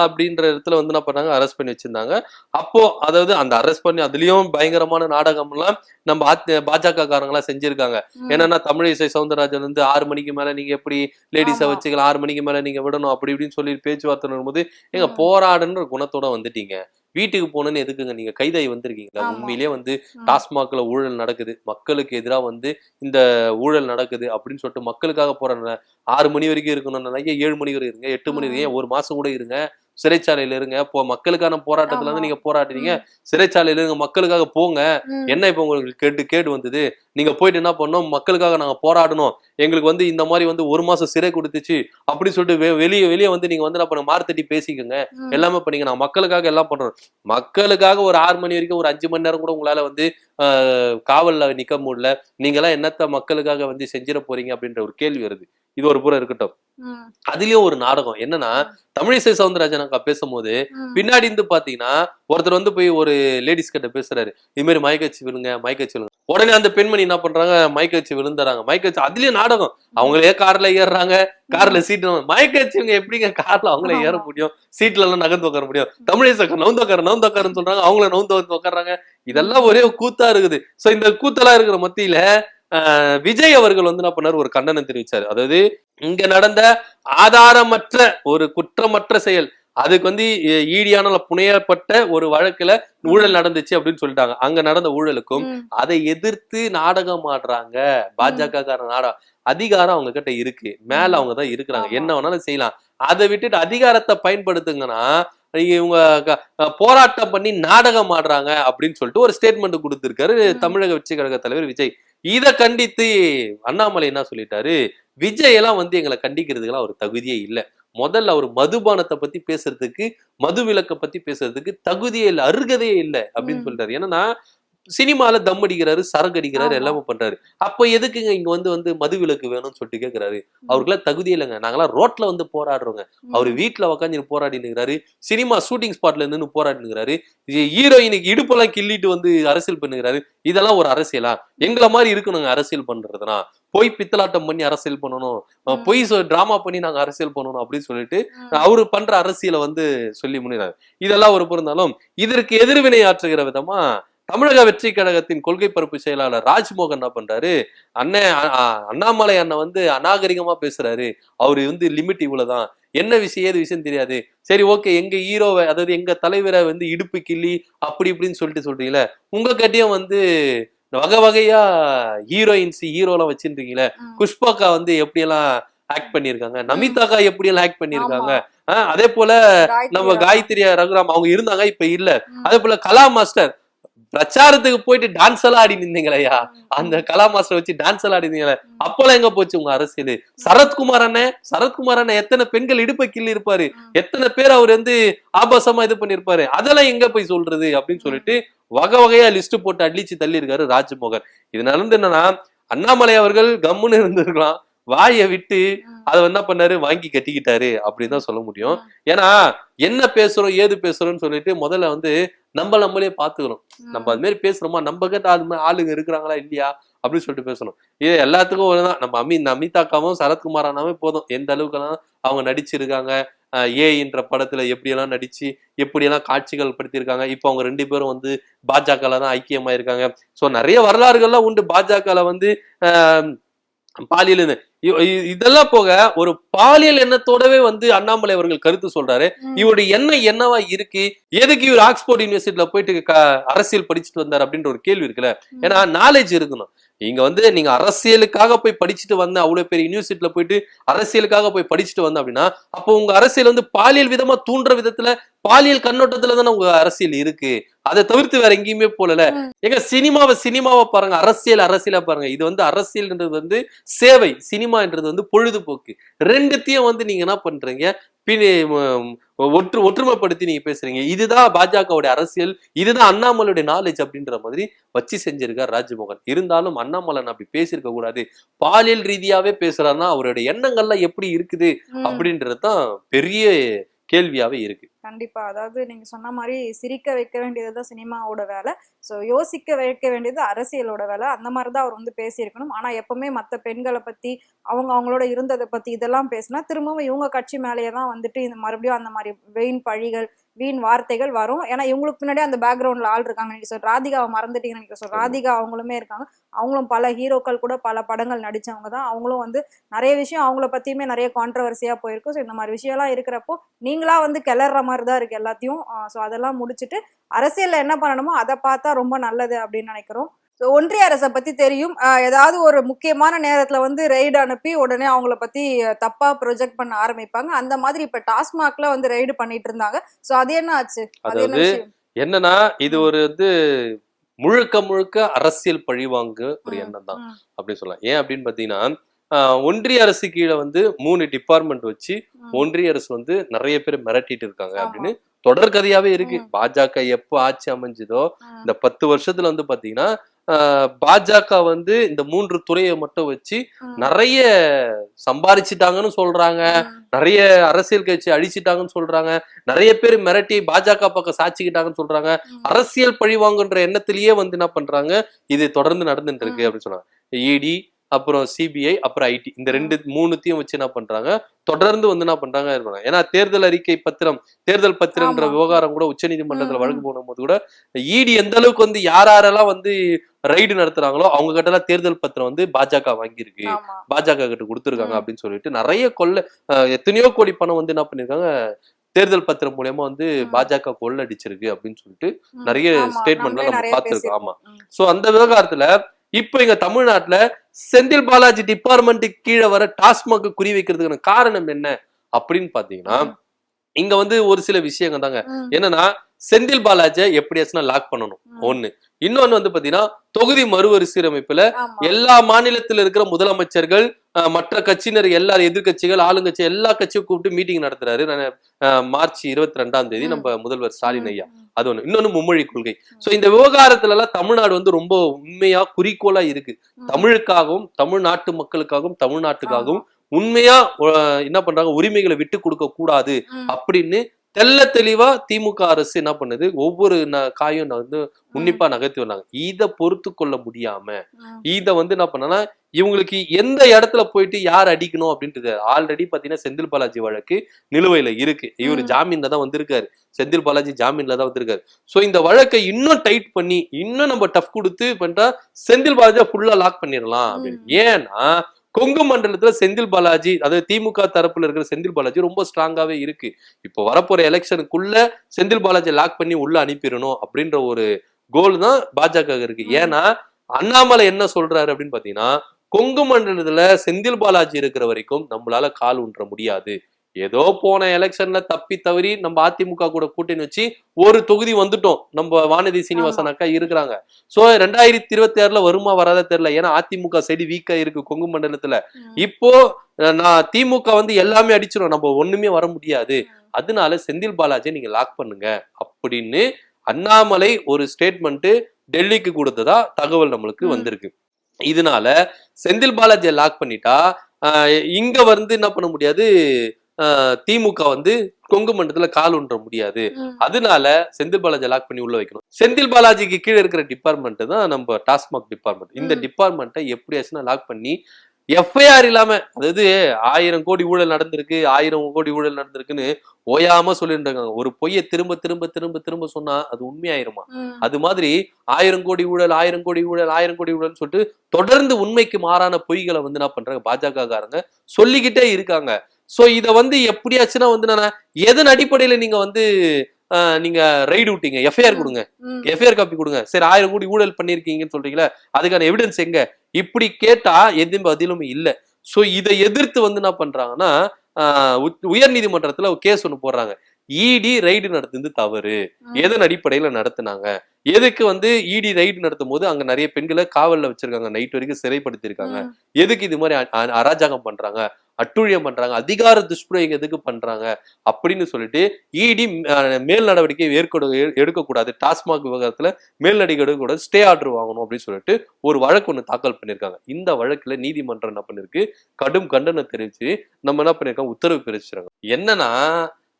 அப்படின்ற இடத்துல வந்து என்ன பண்ணாங்க அரெஸ்ட் பண்ணி வச்சிருந்தாங்க அப்போ அதாவது அந்த அரெஸ்ட் பண்ணி அதுலயும் பயங்கரமான நாடகம் எல்லாம் நம்ம பாஜக காரங்களா செஞ்சிருக்காங்க. என்னன்னா தமிழிசை சவுந்தரராஜன் வந்து ஆறு மணிக்கு மேல நீங்க எப்படி லேடிஸை. வச்சுக்கலாம் ஆறு மணிக்கு மேல நீங்க விடணும் அப்படி இப்படின்னு சொல்லி பேச்சுவார்த்தை வரும்போது எங்க. போராடுன்ற குணத்தோட வந்துட்டீங்க வீட்டுக்கு போகணும்னு எதுக்குங்க? நீங்க கைதாகி வந்திருக்கீங்களா. உண்மையிலேயே வந்து. டாஸ்மாக்ல ஊழல் நடக்குது. மக்களுக்கு எதிராக வந்து இந்த ஊழல் நடக்குது அப்படின்னு சொல்லிட்டு மக்களுக்காக போறாங்க ஆறு மணி வரைக்கும் இருக்கணும் ஏழு மணி வரை இருங்க எட்டு மணி வரைக்கும் ஒரு மாசம் கூட இருங்க. சிறைச்சாலையில இருங்க. இப்போ மக்களுக்கான போராட்டத்துல வந்து. நீங்க போராடுறீங்க. சிறைச்சாலையில இருங்க மக்களுக்காக போங்க. என்ன இப்ப உங்களுக்கு கேட்டு கேடு வந்தது? நீங்க போயிட்டு என்ன பண்ணோம் மக்களுக்காக நாங்க போராடணும். எங்களுக்கு வந்து இந்த மாதிரி வந்து ஒரு மாசம் சிறை கொடுத்துச்சு அப்படி சொல்லிட்டு வெ- வெளியே வெளியே வந்து நீங்க வந்து பண்ணுங்க? மார்த்தட்டி பேசிக்கோங்க. எல்லாமே பண்ணீங்க நான் மக்களுக்காக எல்லாம் பண்றோம். மக்களுக்காக ஒரு ஆறு மணி வரைக்கும் ஒரு அஞ்சு மணி நேரம் கூட உங்களால வந்து காவல்ல நிக்க முடியல. நீங்க எல்லாம் என்னத்த மக்களுக்காக வந்து செஞ்சிட போறீங்க அப்படின்ற ஒரு கேள்வி வருது. இது ஒரு புறம் இருக்கட்டும். அதுலயும் ஒரு நாடகம். என்னன்னா தமிழிசை சவுந்தரராஜன் அக்கா பேசும்போது. பின்னாடி இருந்து பாத்தீங்கன்னா ஒருத்தர் வந்து போய் ஒரு லேடிஸ் கிட்ட பேசுறாரு. இது மாதிரி மயக்கச்சி விழுங்க மயக்கச்சி விழுங்க. உடனே அந்த பெண்மணி என்ன பண்றாங்க மயக்கச்சி விழுந்துறாங்க. மயக்கச்சி அதுலயும் நாடகம். அவங்களே கார்ல ஏறுறாங்க. கார்ல சீட்டு மயக்கச்சி இவங்க எப்படிங்க கார்ல அவங்களே ஏற. முடியும்? சீட்ல எல்லாம் நகர்ந்து உட்கார முடியும்? தமிழிசை நவுந்து உட்கார நவுந்து உட்காருன்னு சொல்றாங்க. அவங்கள நவுந்து வந்து உட்கார்றாங்க இதெல்லாம் ஒரே கூத்தா இருக்குது. சோ இந்த கூத்தெல்லாம் இருக்கிற மத்தியில விஜய் அவர்கள் வந்து என்ன பண்ணாரு? ஒரு கண்டனம் தெரிவிச்சாரு. அதாவது இங்க நடந்த ஆதாரமற்ற ஒரு குற்றமற்ற செயல் அதுக்கு வந்து ஈடியான புனையப்பட்ட ஒரு வழக்குல ஊழல் நடந்துச்சு அப்படின்னு சொல்லிட்டாங்க. அங்க நடந்த ஊழலுக்கும். அதை எதிர்த்து நாடகம் ஆடுறாங்க. பாஜக கார நாடகம் அதிகாரம் அவங்க கிட்ட இருக்கு. மேல ம். அவங்க தான் இருக்கிறாங்க. என்ன வேணாலும் செய்யலாம். அதை விட்டுட்டு அதிகாரத்தை பயன்படுத்துங்கன்னா இவங்க போராட்டம் பண்ணி நாடகம் ஆடுறாங்க அப்படின்னு சொல்லிட்டு ஒரு ஸ்டேட்மெண்ட் கொடுத்திருக்காரு. தமிழக வெற்றி கழக தலைவர் விஜய் இத கண்டித்து அண்ணாமலை என்ன சொல்லிட்டாரு விஜய் எல்லாம் வந்து எங்களை கண்டிக்கிறதுக்கெல்லாம் ஒரு தகுதியே இல்ல முதல்ல அவர் மதுபானத்தை பத்தி பேசுறதுக்கு மது விலக்க பத்தி பேசுறதுக்கு தகுதியே இல்ல அருகதையே இல்ல அப்படின்னு. சொல்லிட்டாரு ஏன்னா சினிமால தம் அடிக்கிறாரு சரக்கு அடிக்கிறாரு. எல்லாமே பண்றாரு. அப்ப எதுக்குங்க இங்க வந்து வந்து மது விலக்கு வேணும்னு சொல்லிட்டு கேக்குறாரு? அவருக்குலாம் தகுதி இல்லைங்க. நாங்கெல்லாம் ரோட்ல வந்து போராடுறோங்க. அவர் வீட்டுல உக்காந்து போராடி நிற்கிறாரு சினிமா ஷூட்டிங் ஸ்பாட்ல நின்னு போராடி நிற்கிறாரு ஹீரோயினுக்கு இடுப்பெல்லாம் கிள்ளிட்டு வந்து அரசியல் பண்ணுகிறாரு. இதெல்லாம் ஒரு அரசியலா? எங்களை மாதிரி இருக்கணுங்க அரசியல் பண்றதுனா. பொய் பித்தலாட்டம் பண்ணி அரசியல் பண்ணணும். பொய் டிராமா பண்ணி நாங்க அரசியல் பண்ணணும் அப்படின்னு சொல்லிட்டு. அவரு பண்ற அரசியலை வந்து சொல்லி முன்னிறாரு இதெல்லாம் ஒரு பொருந்தாலும் இதற்கு எதிர்வினை ஆற்றுகிற விதமா தமிழக வெற்றி கழகத்தின் கொள்கை பரப்பு செயலாளர் ராஜ்மோகன் என்ன பண்றாரு? அண்ணன் அண்ணாமலை அண்ணன் வந்து அநாகரிகமா பேசுறாரு. அவரு வந்து லிமிட் இவ்வளவுதான். என்ன விஷயம் ஏது விஷயம் தெரியாது. சரி ஓகே எங்க ஹீரோவை அதாவது எங்க தலைவரை வந்து இடுப்பு கிள்ளி அப்படி இப்படின்னு சொல்லிட்டு சொல்றீங்களே உங்க கட்டியும் வந்து வகை வகையா ஹீரோயின்ஸ் ஹீரோலாம் வச்சிருக்கீங்களே ம். புஷ்பாக்கா வந்து எப்படியெல்லாம் ஆக்ட் பண்ணிருக்காங்க நமிதாக்கா எப்படியெல்லாம் ஆக்ட் பண்ணிருக்காங்க ஆமா. ஆஹ் அதே போல நம்ம. காயத்ரி ரகுராம் அவங்க இருந்தாங்க இப்ப இல்ல. அதே போல கலா மாஸ்டர் பிரச்சாரத்துக்கு போயிட்டு டான்ஸ் எல்லாம் ஆடி நின்றீங்களையா. அந்த கலா மாஸ்டர் வச்சு டான்ஸ் எல்லாம் ஆடி நின்றீங்களே. அப்பெல்லாம் எங்க போச்சு உங்க அரசியல் சரத்குமார் அண்ணன் சரத்குமார் அண்ணன் எத்தனை பெண்கள் இடுப்பை கிள்ளி இருப்பாரு. எத்தனை பேர் அவர் வந்து ஆபாசமா இது பண்ணிருப்பாரு அதெல்லாம் எங்க போய் சொல்றது அப்படின்னு சொல்லிட்டு வகை வகையா லிஸ்ட் போட்டு அடிச்சு தள்ளி இருக்காரு ராஜ்மோகன் இது நடந்து என்னன்னா அண்ணாமலை அவர்கள் கம்முன்னு இருந்திருக்கலாம் வாயை விட்டு. அதை என்ன பண்ணாரு வாங்கி கட்டிக்கிட்டாரு அப்படின்னு தான் சொல்ல முடியும். ஏன்னா என்ன பேசுறோம் ஏது பேசுறோம்னு சொல்லிட்டு முதல்ல வந்து நம்ம நம்மளே பாத்துக்கிறோம். நம்ம அது மாதிரி பேசுறோமா? நம்ம கிட்ட அது மாதிரி ஆளுங்க இருக்கிறாங்களா? இல்லையா? அப்படின்னு சொல்லிட்டு பேசணும். இது எல்லாத்துக்கும் ஒண்ணுதான். நம்ம அமி இந்த அமிதாக்காவும் சரத்குமார் அண்ணாவே போதும். எந்த அளவுக்குலாம் அவங்க நடிச்சிருக்காங்க ஏன்ற படத்துல எப்படியெல்லாம் நடிச்சு எப்படியெல்லாம் காட்சிகள் படுத்தியிருக்காங்க இப்போ அவங்க ரெண்டு பேரும் வந்து பாஜகல தான் ஐக்கியமா இருக்காங்க ஸோ நிறைய வரலாறுகள்லாம் உண்டு. பாஜகல வந்து ஆஹ் பாலியல் இதெல்லாம் போக ஒரு பாலியல் எண்ணத்தோடவே வந்து அண்ணாமலை அவர்கள் கருத்து சொல்றாரு. இவருடைய எண்ணம் என்னவா இருக்கு? எதுக்கு இவர் ஆக்ஸ்போர்ட் யூனிவர்சிட்டியில போயிட்டு அரசியல் படிச்சுட்டு வந்தார் அப்படின்ற ஒரு கேள்வி இருக்குல்ல. ஏன்னா நாலேஜ் இருக்கணும். இங்க வந்து நீங்க அரசியலுக்காக போய் படிச்சுட்டு வந்த அவ்வளவு பெரிய யூனிவர்சிட்டியில போயிட்டு அரசியலுக்காக போய் படிச்சுட்டு வந்த அப்படின்னா அப்போ உங்க அரசியல் வந்து பாலியல் விதமா தூண்டுற விதத்துல பாலியல் கண்ணோட்டத்துல தானே உங்க அரசியல் இருக்கு. அதை தவிர்த்து வேற எங்கேயுமே போலல. எங்க சினிமாவை சினிமாவை பாருங்க. அரசியல் அரசியலா பாருங்க. இது வந்து அரசியல்ன்றது வந்து சேவை சினிமான்றது வந்து பொழுதுபோக்கு. ரெண்டுத்தையும் வந்து நீங்க என்ன பண்றீங்க? ஒற்று ஒற்றுமைப்படுத்தி நீங்க பேசுறீங்க. இதுதான் பாஜகவுடைய அரசியல் இதுதான் அண்ணாமலையுடைய நாலேஜ் அப்படின்ற மாதிரி வச்சு செஞ்சிருக்கார் ராஜ்மோகன். இருந்தாலும் அண்ணாமலை அப்படி பேசியிருக்க கூடாது. பாலியல் ரீதியாவே பேசுறாருன்னா அவருடைய எண்ணங்கள்லாம் எப்படி இருக்குது. அப்படின்றது தான் பெரிய கேள்வியாவே இருக்கு. கண்டிப்பா. அதாவது நீங்க சொன்ன மாதிரி சிரிக்க வைக்க வேண்டியதுதான் சினிமாவோட வேலை. சோ யோசிக்க வைக்க வேண்டியது அரசியலோட வேலை. அந்த மாதிரி தான் அவர் வந்து பேசியிருக்கணும். ஆனா எப்பவுமே மத்த பெண்களை பத்தி அவங்க அவங்களோட இருந்ததை பத்தி இதெல்லாம் பேசினா திரும்பவும் இவங்க கட்சி மேலேயே தான் வந்துட்டு இந்த மறுபடியும் அந்த மாதிரி வீண் பழிகள் வீண் வார்த்தைகள் வரும். ஏன்னா இவங்களுக்கு பின்னாடி அந்த பேக்ரவுண்ட்ல ஆள் இருக்காங்க. நீங்க சொல் ராதிகாவை மறந்துட்டீங்கன்னு நீங்க சொல் ராதிகா அவங்களுமே இருக்காங்க. அவங்களும் பல ஹீரோக்கள் கூட பல படங்கள் நடிச்சவங்க தான். அவங்களும் வந்து நிறைய விஷயம் அவங்கள பத்தியுமே நிறைய கான்ட்ரவர்சியா போயிருக்கும் ஸோ இந்த மாதிரி விஷயம்லாம் இருக்கிறப்போ நீங்களா வந்து கிளற மாதிரி தான் இருக்கு எல்லாத்தையும். ஸோ அதெல்லாம் முடிச்சுட்டு அரசியல்ல என்ன பண்ணணுமோ அதை பார்த்தா ரொம்ப நல்லது அப்படின்னு நினைக்கிறோம். ஸோ ஒன்றிய அரசை பத்தி தெரியும். ஏதாவது ஒரு முக்கியமான நேரத்துல வந்து ரெய்டு அனுப்பி உடனே அவங்கள பத்தி அஹ், தப்பா ப்ரொஜெக்ட் பண்ண ஆரம்பிப்பாங்க. அந்த மாதிரி இப்ப டாஸ்மாக்ல வந்து ரெய்டு பண்ணிட்டு இருந்தாங்க. ஸோ அது என்ன ஆச்சு? அதாவது என்னன்னா இது. ஒரு வந்து முழுக்க முழுக்க அரசியல் பழிவாங்கு ஒரு எண்ணம் தான் அப்படின்னு சொல்லலாம். ஏன் அப்படின்னு பாத்தீங்கன்னா ஆஹ், ஒன்றிய அரசு கீழே வந்து மூணு டிபார்ட்மெண்ட் வச்சு. ஒன்றிய அரசு வந்து நிறைய பேர் மிரட்டிட்டு இருக்காங்க. அப்படின்னு தொடர் கதையாவே இருக்கு. பாஜக எப்போ ஆட்சி அமைஞ்சதோ இந்த பத்து வருஷத்துல வந்து பாத்தீங்கன்னா பாஜக வந்து இந்த மூன்று துறையை மட்டும் வச்சு நிறைய சம்பாரிச்சிட்டாங்கன்னு சொல்றாங்க நிறைய அரசியல் கட்சி அழிச்சிட்டாங்கன்னு சொல்றாங்க நிறைய பேர் மிரட்டி பாஜக பக்கம் சாட்சிக்கிட்டாங்கன்னு சொல்றாங்க. அரசியல் பழிவாங்குன்ற எண்ணத்திலேயே வந்து என்ன பண்றாங்க இது தொடர்ந்து நடந்துட்டு இருக்கு. அப்படின்னு சொன்னாங்க இடி அப்புறம் சிபிஐ அப்புறம் ஐடி இந்த ரெண்டு மூணுத்தையும் வச்சு என்ன பண்றாங்க தொடர்ந்து வந்து என்ன பண்றாங்க. ஏன்னா தேர்தல் அறிக்கை பத்திரம் தேர்தல் பத்திரம்ன்ற ஆமா. விவகாரம் கூட உச்சநீதிமன்றத்துல ம், வழக்கு போடும்போது கூட இடி எந்த அளவுக்கு வந்து யார் யாரெல்லாம் வந்து ரைடு நடத்துறாங்களோ அவங்க கிட்ட எல்லாம் தேர்தல் பத்திரம் வந்து பாஜக வாங்கியிருக்கு ஆமா பாஜக கிட்ட கொடுத்துருக்காங்க. அப்படின்னு சொல்லிட்டு நிறைய கொள்ள எத்தனையோ கோடி பணம் வந்து என்ன பண்ணிருக்காங்க தேர்தல் பத்திரம் மூலியமா வந்து. பாஜக கொள்ளடிச்சிருக்கு அப்படின்னு சொல்லிட்டு நிறைய ஆமா, நம்மளே நம்ம பார்த்திருக்கோம். பேசியிருக்கோம். ம். சோ அந்த விவகாரத்துல இப்ப எங்க தமிழ்நாட்டுல செந்தில் பாலாஜி டிபார்ட்மெண்ட்டுக்கு கீழே வர டாஸ்மாக் குறி வைக்கிறதுக்கான காரணம் என்ன அப்படின்னு பாத்தீங்கன்னா. இங்க வந்து ஒரு சில விஷயங்கள் தாங்க என்னன்னா செந்தில் பாலாஜியை எப்படியாச்சும் லாக் பண்ணணும். ஒண்ணு இன்னொன்னு வந்து பாத்தீங்கன்னா தொகுதி மறுவரிசீரமைப்புல. எல்லா மாநிலத்தில் இருக்கிற முதலமைச்சர்கள் மற்ற கட்சியினர் எல்லா எதிர்க்கட்சிகள் ஆளுங்கட்சி எல்லா கட்சியும் கூப்பிட்டு மீட்டிங் நடத்துறாரு மார்ச் இருபத்தி ரெண்டாம் தேதி. நம்ம முதல்வர் ஸ்டாலின் ஐயா அது ஒண்ணு. இன்னொன்னு மும்மொழி கொள்கை. சோ இந்த விவகாரத்துல எல்லாம் தமிழ்நாடு வந்து ரொம்ப உண்மையா குறிக்கோளா இருக்கு. தமிழுக்காகவும் தமிழ்நாட்டு மக்களுக்காகவும் தமிழ்நாட்டுக்காகவும் உண்மையா என்ன பண்றாங்க? உரிமைகளை விட்டு கொடுக்க கூடாது அப்படின்னு தெள்ள தெளிவா திமுக அரசு என்ன பண்ணுது? ஒவ்வொரு காயும் வந்து உன்னிப்பா நகர்த்தி வந்தாங்க இத பொறுத்து கொள்ள முடியாம இத வந்து என்ன பண்ணனா இவங்களுக்கு எந்த இடத்துல போயிட்டு யார் அடிக்கணும் அப்படின்றது. ஆல்ரெடி பாத்தீங்கன்னா செந்தில் பாலாஜி வழக்கு நிலுவையில இருக்கு. இவர். ஜாமீன்ல தான் வந்திருக்காரு. செந்தில் பாலாஜி ஜாமீன்ல தான் வந்திருக்காரு. சோ இந்த வழக்கை இன்னும் டைட் பண்ணி இன்னும் நம்ம டஃப் கொடுத்து பண்றா செந்தில் பாலாஜியை ஃபுல்லா லாக் பண்ணிடலாம் அப்படின்னு. ஏன்னா கொங்கு மண்டலத்துல செந்தில் பாலாஜி அதாவது திமுக தரப்புல இருக்கிற செந்தில் பாலாஜி ரொம்ப ஸ்ட்ராங்காவே இருக்கு. இப்போ வரப்போற எலெக்ஷனுக்குள்ள செந்தில் பாலாஜி லாக் பண்ணி உள்ள அனுப்பிடணும் அப்படின்ற ஒரு கோல் தான் பாஜக இருக்கு. ஏன்னா அண்ணாமலை என்ன சொல்றாரு அப்படின்னு பாத்தீங்கன்னா கொங்கு மண்டலத்துல செந்தில் பாலாஜி இருக்கிற வரைக்கும் நம்மளால கால் ஊன்ற முடியாது. ஏதோ போன எலெக்ஷன்ல தப்பி தவறி நம்ம அதிமுக கூட கூட்டணி வச்சு ஒரு தொகுதி வந்துட்டோம். நம்ம வானதி சீனிவாசன் அக்கா இருக்கிறாங்க. சோ ரெண்டாயிரத்தி இருபத்தி ஆறுல வருமா வராத தெரியல. ஏன்னா அதிமுக சைடு வீக்கா இருக்கு கொங்கு மண்டலத்துல. இப்போ நான் திமுக வந்து எல்லாமே அடிச்சிடும் நம்ம ஒண்ணுமே வர முடியாது. அதனால செந்தில் பாலாஜியை நீங்க லாக் பண்ணுங்க அப்படின்னு அண்ணாமலை ஒரு ஸ்டேட்மெண்ட் டெல்லிக்கு கொடுத்ததா தகவல் நம்மளுக்கு. வந்திருக்கு. இதனால செந்தில் பாலாஜியை லாக் பண்ணிட்டா இங்க வந்து என்ன பண்ண முடியாது? திமுக வந்து கொங்கு மண்டலத்துல கால் ஊன்ற முடியாது. அதனால செந்தில் பாலாஜி லாக் பண்ணி உள்ள வைக்கணும். செந்தில் பாலாஜிக்கு கீழே இருக்கிற டிபார்ட்மெண்ட் தான் நம்ம டாஸ்மாக் டிபார்ட்மெண்ட் இந்த. டிபார்ட்மெண்ட்டை எப்படியாச்சும் லாக் பண்ணி எஃப்ஐஆர் இல்லாம அதாவது ஆயிரம் கோடி ஊழல் நடந்திருக்கு ஆயிரம் கோடி ஊழல் நடந்திருக்குன்னு ஓயாம சொல்லிட்டு இருக்காங்க ஒரு பொய்யை திரும்ப திரும்ப திரும்ப திரும்ப சொன்னா அது உண்மையாயிருமா? அது மாதிரி ஆயிரம் கோடி ஊழல் ஆயிரம் கோடி ஊழல் ஆயிரம் கோடி ஊழல்னு சொல்லிட்டு தொடர்ந்து உண்மைக்கு மாறான பொய்களை வந்து என்ன பண்றாங்க? பாஜக காரங்க சொல்லிக்கிட்டே இருக்காங்க. சோ இத வந்து எப்படியாச்சுன்னா வந்து நான் எதன் அடிப்படையில நீங்க வந்து நீங்க ரைடு விட்டீங்க எஃப்ஐஆர் கொடுங்க. எஃப்ஐஆர் காப்பி கொடுங்க. சரி ஆயிரம் கோடி ஊழல் பண்ணிருக்கீங்கன்னு சொல்றீங்களா அதுக்கான எவிடன்ஸ் எங்க? இப்படி கேட்டா எதுவும் பதிலும் இல்ல. சோ இதை எதிர்த்து வந்து என்ன பண்றாங்கன்னா உயர் நீதிமன்றத்துல கேஸ் ஒண்ணு போடுறாங்க. இடி ரைடு நடத்துனது தவறு. எதன் அடிப்படையில நடத்துனாங்க? எதுக்கு வந்து இடி ரைடு நடத்தும் போது அங்க நிறைய பெண்களை காவல்ல வச்சிருக்காங்க நைட் வரைக்கும் சிறைப்படுத்திருக்காங்க எதுக்கு இது மாதிரி அராஜகம் பண்றாங்க? அட்டுழியம் பண்றாங்க அதிகார துஷ்பிரயோகம் எதுக்கு பண்றாங்க அப்படின்னு சொல்லிட்டு இடி மேல் நடவடிக்கை ஏற்கொடு எடுக்கக்கூடாது. டாஸ்மாக் விவகாரத்துல மேல் நடவடிக்கை எடுக்கக்கூடாது ஸ்டே ஆர்டர் வாங்கணும் அப்படின்னு சொல்லிட்டு ஒரு வழக்கு ஒன்று தாக்கல் பண்ணியிருக்காங்க. இந்த வழக்குல நீதிமன்றம் என்ன பண்ணிருக்கு? கடும் கண்டனம் தெரிவிச்சு நம்ம என்ன பண்ணியிருக்கோம் உத்தரவு பிரிச்சிருக்காங்க என்னன்னா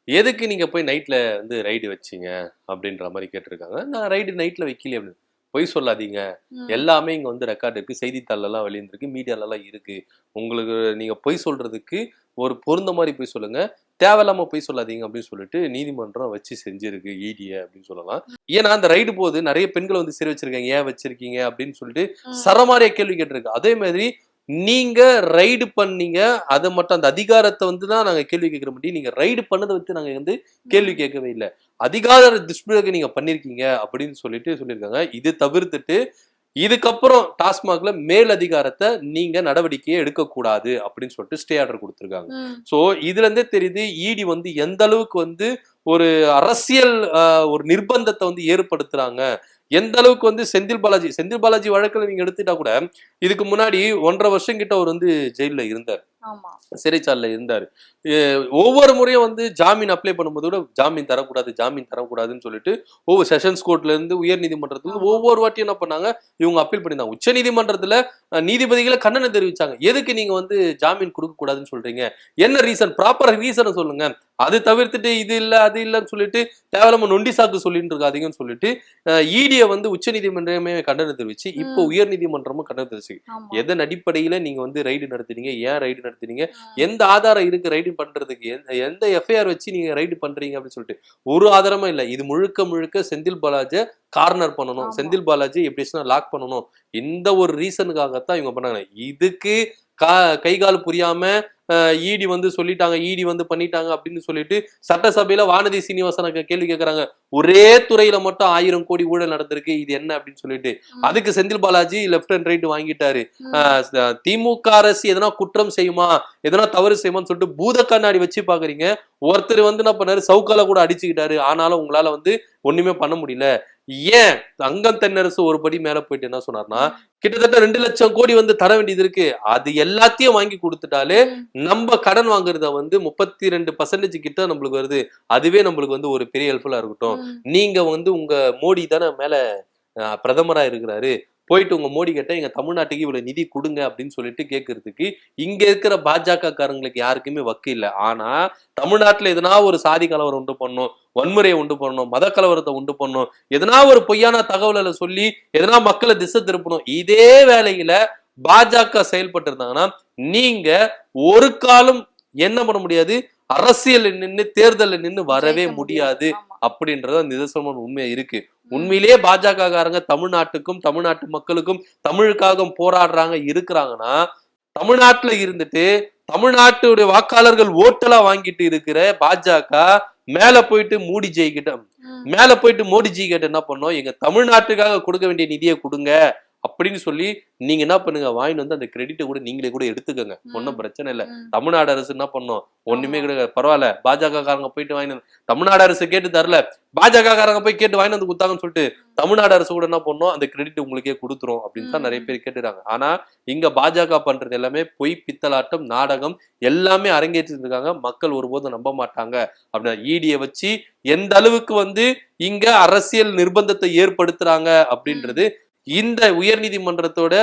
எதுக்கு நீங்க போய் நைட்ல வந்து ரைடு வச்சீங்க? அப்படின்ற மாதிரி கேட்டிருக்காங்க. நான் ரைடு நைட்ல வைக்கல அப்படின்னு. பொய் சொல்லாதீங்க. எல்லாமே இங்க வந்து ரெக்கார்ட் இருக்கு. செய்தித்தாள்ல எல்லாம் வெளியிருந்திருக்கு மீடியால எல்லாம் இருக்கு. உங்களுக்கு நீங்க பொய் சொல்றதுக்கு ஒரு பொருந்த மாதிரி பொய் சொல்லுங்க. தேவையில்லாம பொய் சொல்லாதீங்க அப்படின்னு சொல்லிட்டு நீதிமன்றம் வச்சு செஞ்சிருக்கு. ஈடிய அப்படின்னு சொல்லலாம். ஏன்னா அந்த ரைடு போது நிறைய பெண்களை வந்து சிறை வச்சிருக்காங்க. ஏன் வச்சிருக்கீங்க அப்படின்னு சொல்லிட்டு. சரமாரியா கேள்வி கேட்டிருக்கு. அதே மாதிரி நீங்க ரைடு பண்ணீங்க. அதை மட்டும் அந்த அதிகாரத்தை வந்து தான் நாங்க கேள்வி கேட்கிற முடியும் நீங்க ரைடு பண்ணதை வச்சு நாங்க வந்து கேள்வி கேட்கவே இல்லை. அதிகார துஷ்பிரயோகம் நீங்க பண்ணிருக்கீங்க அப்படின்னு சொல்லிட்டு சொல்லியிருக்காங்க. இது தவிர்த்துட்டு இதுக்கப்புறம் டாஸ்மாக்ல மேல் அதிகாரத்தை நீங்க நடவடிக்கையை எடுக்கக்கூடாது அப்படின்னு சொல்லிட்டு ஸ்டே ஆர்டர் கொடுத்துருக்காங்க. சோ இதுல இருந்தே தெரியுது இடி வந்து எந்த அளவுக்கு வந்து ஒரு அரசியல் ஆஹ், ஒரு நிர்பந்தத்தை வந்து ஏற்படுத்துறாங்க. எந்த அளவுக்கு வந்து செந்தில் பாலாஜி செந்தில் பாலாஜி வழக்குல நீங்க எடுத்துட்டா கூட இதுக்கு முன்னாடி ஒன்றரை வருஷம் கிட்ட அவர் வந்து ஜெயில்ல இருந்தார். ஆமா. சிறைச்சாலைல இருந்தாரு. ஒவ்வொரு முறையும் வந்து ஜாமீன் அப்ளை பண்ணும்போது கூட ஜாமீன் தரக்கூடாது ஜாமீன் தரக்கூடாதுன்னு சொல்லிட்டு ஒவ்வொரு செஷன்ஸ் கோர்ட்ல இருந்து உயர் நீதிமன்றத்துல. ஒவ்வொரு வாட்டியும் என்ன பண்ணாங்க இவங்க அப்பீல் பண்ணியிருந்தாங்க. உச்ச நீதிமன்றத்துல நீதிபதிகளை கண்டனம் தெரிவிச்சாங்க. எதுக்கு நீங்க வந்து ஜாமீன் கொடுக்க கூடாதுன்னு சொல்றீங்க? என்ன ரீசன் ப்ராப்பர் ரீசனை சொல்லுங்க. அது தவிர்த்துட்டு இது இல்ல அது இல்லைன்னு சொல்லிட்டு தேவையில்லாம நொண்டி சாக்கு சொல்லிட்டு இருக்காதீங்கன்னு சொல்லிட்டு இடிய வந்து உச்ச நீதிமன்றமே கண்டனம் தெரிவிச்சு இப்போ. உயர் நீதிமன்றமும் கண்டனம் தெரிவிச்சு எதன் அடிப்படையில நீங்க வந்து ரைடு நடத்துறீங்க ஏன் ரைடு நடத்துறீங்க ம், எந்த ஆதாரம் இருக்கு ரைடு பண்றதுக்கு எந்த எந்த எஃப்ஐஆர் வச்சு நீங்க ரைடு பண்றீங்க அப்படின்னு சொல்லிட்டு ஒரு ஆதாரமும் இல்ல. இது முழுக்க முழுக்க செந்தில் பாலாஜி கார்னர் பண்ணணும். செந்தில் பாலாஜி எப்படின்னா லாக் பண்ணணும். இந்த ஒரு ரீசனுக்காகத்தான் இவங்க பண்ணாங்க. இதுக்கு கா கை கால் புரியாம ஈடி வந்து சொல்லிட்டாங்க ஈடி வந்து பண்ணிட்டாங்க அப்படின்னு சொல்லிட்டு சட்டசபையில வானதி சீனிவாசனுக்கு கேள்வி கேட்கறாங்க ஒரே துறையில மட்டும் ஆயிரம் கோடி ஊழல் நடந்திருக்கு இது என்ன அப்படின்னு சொல்லிட்டு. அதுக்கு Senthil Balaji left and right வாங்கிட்டாரு. திமுக அரசு எதனா குற்றம் செய்யுமா எதனா தவறு செய்யுமான்னு சொல்லிட்டு பூத கண்ணாடி வச்சு பாக்குறீங்க. ஒருத்தர் வந்து என்ன பண்ணாரு சவுக்கால கூட அடிச்சுக்கிட்டாரு. ஆனாலும் உங்களால வந்து ஒண்ணுமே பண்ண முடியல. ஏன்? தங்கம் தென்னரசு ஒரு படி மேல போயிட்டு என்ன சொன்னார்னா கிட்டத்தட்ட ரெண்டு லட்சம் கோடி வந்து தர வேண்டியது இருக்கு. அது எல்லாத்தையும் வாங்கி கொடுத்துட்டாலே. நம்ம கடன் வாங்குறத வந்து முப்பத்தி ரெண்டு பர்சன்டேஜ் கிட்ட நம்மளுக்கு வருது. அதுவே நம்மளுக்கு வந்து ஒரு பெரிய ஹெல்ப்ஃபுல்லா இருக்கட்டும். நீங்க வந்து உங்க மோடி தானே மேல பிரதமரா இருக்கிறாரு. போயிட்டு உங்க மோடி கிட்ட எங்க தமிழ்நாட்டுக்கு இவ்வளவு நிதி கொடுங்க அப்படின்னு சொல்லிட்டு கேட்கறதுக்கு இங்க இருக்கிற பாஜக காரங்களுக்கு யாருக்குமே வக்கு இல்லை. ஆனா தமிழ்நாட்டுல எதனா ஒரு சாதி கலவரம் உண்டு பண்ணும் வன்முறையை உண்டு பண்ணணும் மத கலவரத்தை உண்டு பண்ணணும் எதனா ஒரு பொய்யான தகவல்களை சொல்லி எதனா மக்களை திசை திருப்பணும் இதே வேலையில பாஜக செயல்பட்டு இருந்தாங்கன்னா நீங்க ஒரு காலம் என்ன பண்ண முடியாது அரசியல் நின்னு தேர்தல்ல நின்னு வரவே முடியாது. அப்படின்றத நிதர்சனமான உண்மை இருக்கு. உண்மையிலேயே பாஜக காரங்க தமிழ்நாட்டுக்கும் தமிழ்நாட்டு மக்களுக்கும் தமிழுக்காக போராடுறாங்க இருக்கிறாங்கன்னா தமிழ்நாட்டுல இருந்துட்டு தமிழ்நாட்டுடைய வாக்காளர்கள் ஓட்டலா வாங்கிட்டு இருக்கிற பாஜக மேல போயிட்டு மோடி ஜெய் கிட்ட. மேல போயிட்டு மோடிஜி கிட்ட என்ன பண்ணோம்? எங்க தமிழ்நாட்டுக்காக கொடுக்க வேண்டிய நிதியை கொடுங்க. அப்படின்னு சொல்லி நீங்க என்ன பண்ணுங்க? வாங்கிட்டு வந்து அந்த கிரெடிட்டை கூட நீங்களே கூட எடுத்துக்கோங்க. ஒன்றும் பிரச்சனை இல்லை. தமிழ்நாடு அரசு என்ன பண்ணோம்? ஒண்ணுமே கிடையாது. பரவாயில்ல. பாஜக காரங்க போயிட்டு வாங்கிட்டு வந்து தமிழ்நாடு அரசு கேட்டு தரல. பாஜக காரங்க போய் கேட்டு வாங்கிட்டு வந்து கொடுத்தாங்கன்னு சொல்லிட்டு தமிழ்நாடு அரசு கூட என்ன பண்ணோம்? அந்த கிரெடிட் உங்களுக்கே கொடுத்துரும் அப்படின்னு தான் நிறைய பேர் கேட்டுறாங்க ஆனா இங்க பாஜக பண்றது எல்லாமே பொய் பித்தலாட்டம் நாடகம் எல்லாமே அரங்கேற்றிட்டு இருக்காங்க மக்கள் ஒருபோதும் நம்ப மாட்டாங்க. அப்படின்னா ஈடியை வச்சு எந்த அளவுக்கு வந்து இங்க அரசியல் நிர்பந்தத்தை ஏற்படுத்துறாங்க அப்படின்றது இந்த உயர்நீதிமன்றத்தோட நீதிமன்றத்தோட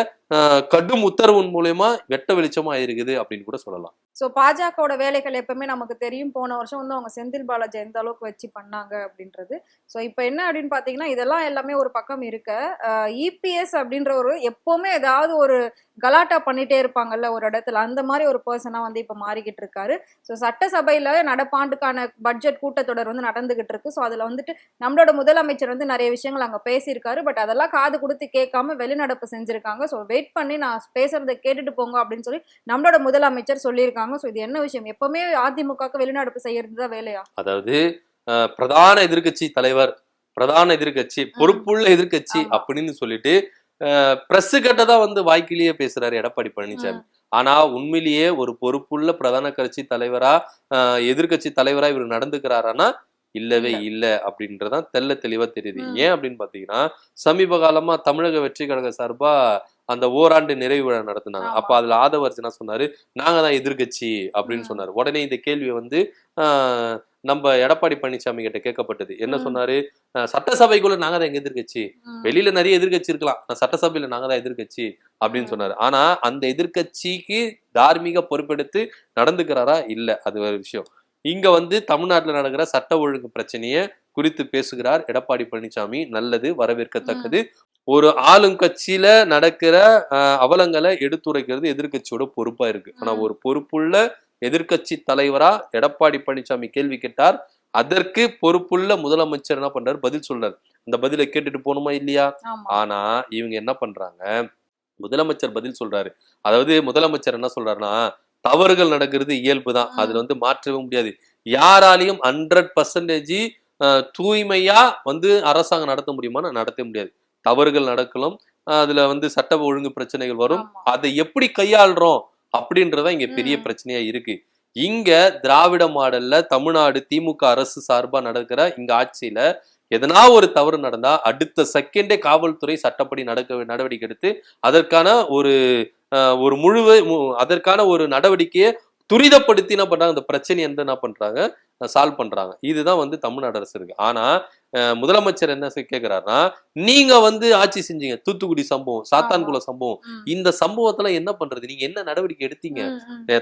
கடும் உத்தரவின் மூலயமா வெட்ட வெளிச்சமா இருக்குது அப்படின்னு கூட சொல்லலாம். ஸோ பாஜகவோட வேலைகள் எப்பவுமே நமக்கு தெரியும். போன வருஷம் வந்து அவங்க செந்தில் பாலாஜி எந்த அளவுக்கு வச்சு பண்ணாங்க அப்படின்றது. ஸோ இப்போ என்ன அப்படின்னு பார்த்தீங்கன்னா இதெல்லாம் எல்லாமே ஒரு பக்கம் இருக்க இபிஎஸ் அப்படின்ற ஒரு எப்பவுமே ஏதாவது ஒரு கலாட்டா பண்ணிட்டே இருப்பாங்கல்ல ஒரு இடத்துல. அந்த மாதிரி ஒரு பர்சனா வந்து இப்போ மாறிக்கிட்டு இருக்காரு. ஸோ சட்டசபையில நடப்பாண்டுக்கான பட்ஜெட் கூட்டத்தொடர் வந்து நடந்துகிட்டு இருக்கு. ஸோ அதுல வந்துட்டு நம்மளோட முதலமைச்சர் வந்து நிறைய விஷயங்கள் அங்க பேசியிருக்காரு. பட் அதெல்லாம் காது கொடுத்து கேட்காம வெளிநடப்பு செஞ்சிருக்காங்க. ஸோ வெயிட் பண்ணி நான் பேசுறதை கேட்டுட்டு போங்க அப்படின்னு சொல்லி நம்மளோட முதலமைச்சர் சொல்லியிருக்காங்க. ஸோ இது என்ன விஷயம்? எப்பவுமே அதிமுகவுக்கு வெளிநடப்பு செய்யறது தான் வேலையா? அதாவது பிரதான எதிர்க்கட்சி தலைவர் பிரதான எதிர்க்கட்சி பொறுப்புள்ள எதிர்க்கட்சி ஆமா. அப்படின்னு சொல்லிட்டு பிரஸ் கிட்ட தான் வந்து வாய்க்கிலேயே பேசுறாரு எடப்பாடி பழனிசாமி ஆனா உண்மையிலேயே ஒரு பொறுப்புள்ள பிரதான கட்சி தலைவரா அஹ், எதிர்க்கட்சி தலைவரா இவர் நடந்துக்கிறாரானா? இல்லவே இல்ல. அப்படின்றதான் தெள்ள தெளிவா தெரியுது. ஏன் அப்படின்னு பாத்தீங்கன்னா சமீப காலமா தமிழக வெற்றி கழக சார்பா அந்த ஓராண்டு நிறைவு விழா நடத்தினாங்க. அப்ப அதுல ஆதவர்ஜி என்ன சொன்னாரு? நாங்க தான் எதிர்க்கட்சி அப்படின்னு. சொன்னாரு. உடனே இந்த கேள்வியை வந்து நம்ம எடப்பாடி பழனிசாமி கிட்ட கேட்கப்பட்டது. என்ன. சொன்னாரு? சட்டசபைக்குள்ள நாங்க தான் எங்க எதிர்க்கட்சி. ம். வெளியில நிறைய எதிர்க்கட்சி இருக்கலாம். ஆனா சட்டசபையில நாங்க தான் எதிர்க்கட்சி அப்படின்னு. சொன்னாரு. ஆனா அந்த எதிர்க்கட்சிக்கு தார்மீக பொறுப்பெடுத்து நடந்துக்கிறாரா? இல்ல. அது ஒரு விஷயம். இங்க வந்து தமிழ்நாட்டுல நடக்கிற சட்ட ஒழுங்கு பிரச்சனைய குறித்து பேசுகிறார் எடப்பாடி பழனிசாமி. நல்லது வரவேற்கத்தக்கது. ஒரு ஆளும் கட்சியில நடக்கிற அவலங்களை எடுத்துரைக்கிறது எதிர்க்கட்சியோட பொறுப்பா இருக்கு. ஆனா. ஒரு பொறுப்புள்ள எதிர்க்கட்சி தலைவரா எடப்பாடி பழனிசாமி கேள்வி கேட்டார். அதற்கு பொறுப்புள்ள முதலமைச்சர் என்ன பண்றாரு? பதில் சொல்றாரு. இந்த பதிலை கேட்டுட்டு போகணுமா இல்லையா? ஆனா இவங்க என்ன பண்றாங்க? முதலமைச்சர் பதில் சொல்றாரு. அதாவது முதலமைச்சர் என்ன சொல்றாருன்னா தவறுகள் நடக்கிறது இயல்பு தான். அதுல வந்து மாற்றவே முடியாது. யாராலையும் ஹண்ட்ரட் பர்சன்டேஜ் தூய்மையா வந்து அரசாங்கம் நடத்த முடியுமான்னு நடத்த முடியாது. தவறுகள் நடக்கலாம் அதுல வந்து சட்ட ஒழுங்கு பிரச்சனைகள் வரும். அதை எப்படி கையாளுறோம் அப்படின்றதா இங்க பெரிய. பிரச்சனையா இருக்கு. இங்க திராவிட மாடல்ல தமிழ்நாடு திமுக அரசு சார்பா நடக்கிற இங்க ஆட்சியில எதனா ஒரு தவறு நடந்தா அடுத்த செகண்டே காவல்துறை சட்டப்படி நடக்க நடவடிக்கை எடுத்து அதற்கான ஒரு ஒரு முழு அதற்கான ஒரு நடவடிக்கையை துரிதப்படுத்தி என்ன பண்றாங்க? அந்த பிரச்சனை வந்து என்ன பண்றாங்க? சால்வ் பண்றாங்க. இதுதான் வந்து தமிழ்நாடு அரசு இருக்கு. ஆனா முதலமைச்சர் என்ன கேக்குறாருன்னா நீங்க வந்து ஆட்சி செஞ்சீங்க. தூத்துக்குடி சம்பவம் சாத்தான்குள சம்பவம். இந்த சம்பவத்துல என்ன பண்றது? நீங்க என்ன நடவடிக்கை எடுத்தீங்க?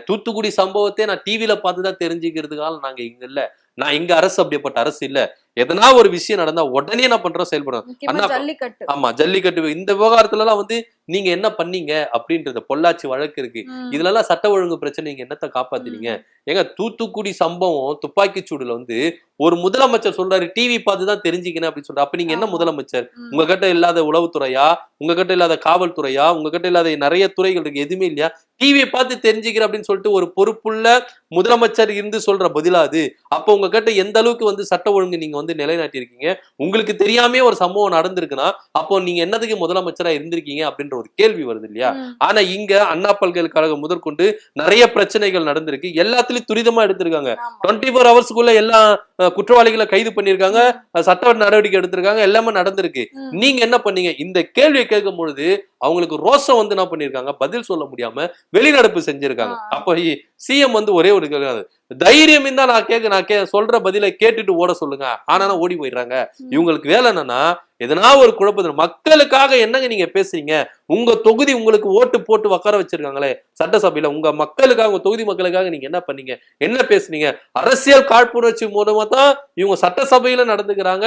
தூத்துக்குடி சம்பவத்தை நான் டிவில பார்த்து தான் தெரிஞ்சுக்கிறதுக்காக நாங்க இங்க இல்ல. நான் எங்க அரசு அப்படிப்பட்ட அரசு இல்ல. எதனா ஒரு விஷயம் நடந்தா உடனே என்ன பண்றோம்? செயல்படுறோம். அண்ணா- ஜல்லிக்கட்டு. ஆமா ஜல்லிக்கட்டு. இந்த விவகாரத்துல எல்லாம் வந்து நீங்க என்ன பண்ணீங்க? அப்படின்றது பொள்ளாச்சி வழக்கு இருக்கு. இதுல எல்லாம் சட்ட ஒழுங்கு பிரச்சனை நீங்க என்னத்த காப்பாத்துறீங்க ஏங்க தூத்துக்குடி சம்பவம் துப்பாக்கி சூடுல வந்து ஒரு முதலமைச்சர் சொல்றாரு டிவி பார்த்து தான் தெரிஞ்சுக்கணும் அப்படின்னு சொல்றாரு அப்ப நீங்க என்ன. முதலமைச்சர். உங்ககிட்ட இல்லாத உளவுத்துறையா? உங்ககிட்ட இல்லாத காவல்துறையா? உங்ககிட்ட இல்லாத நிறைய துறைகள் இருக்கு. எதுவுமே இல்லையா? டிவியை பார்த்து தெரிஞ்சுக்கிற அப்படின்னு சொல்லிட்டு ஒரு பொறுப்புள்ள முதலமைச்சர் இருந்து சொல்ற பதிலா அது? அப்போ உங்ககிட்ட எந்த அளவுக்கு வந்து சட்ட ஒழுங்கு நீங்க வந்து நிலைநாட்டி இருக்கீங்க உங்களுக்கு தெரியாமே ஒரு சம்பவம் நடந்திருக்குன்னா அப்போ நீங்க என்னதுக்கு முதலமைச்சரா இருந்திருக்கீங்க அப்படின்ற ஒரு கேள்வி வருது இல்லையா. ஆனா இங்க அண்ணா பல்கலைக்கழகம் முதற்கொண்டு நிறைய பிரச்சனைகள் நடந்திருக்கு எல்லாத்துலயும் துரிதமா எடுத்திருக்காங்க. டுவெண்ட்டி ஃபோர் ஹவர்ஸ்க்குள்ள எல்லா குற்றவாளிகளை கைது பண்ணிருக்காங்க அஹ், சட்ட நடவடிக்கை எடுத்திருக்காங்க எல்லாமே நடந்திருக்கு. நீங்க என்ன பண்ணீங்க இந்த கேள்வியை கேட்கும் பொழுது அவங்களுக்கு ரோஷம் வந்து என்ன பண்ணிருக்காங்க பதில் சொல்ல முடியாம வெளிநடப்பு செஞ்சிருக்காங்க. அப்ப சிஎம் வந்து ஒரே ஒரு தான். தைரியம் இருந்தா நான் கேட்க நான் கே சொல்ற பதிலை கேட்டுட்டு ஓட சொல்லுங்க ஆனா ஓடி போயிடுறாங்க. இவங்களுக்கு வேலை என்னன்னா எதனா ஒரு குழப்பத்தில் மக்களுக்காக என்னங்க நீங்க பேசுறீங்க? உங்க தொகுதி உங்களுக்கு ஓட்டு போட்டு உட்கார வச்சிருக்காங்களே. சட்டசபையில உங்க மக்களுக்காக உங்க தொகுதி மக்களுக்காக நீங்க என்ன பண்ணீங்க? என்ன பேசுனீங்க? அரசியல் காழ்ப்புணர்ச்சி மூலமா தான் இவங்க சட்டசபையில நடந்துக்கிறாங்க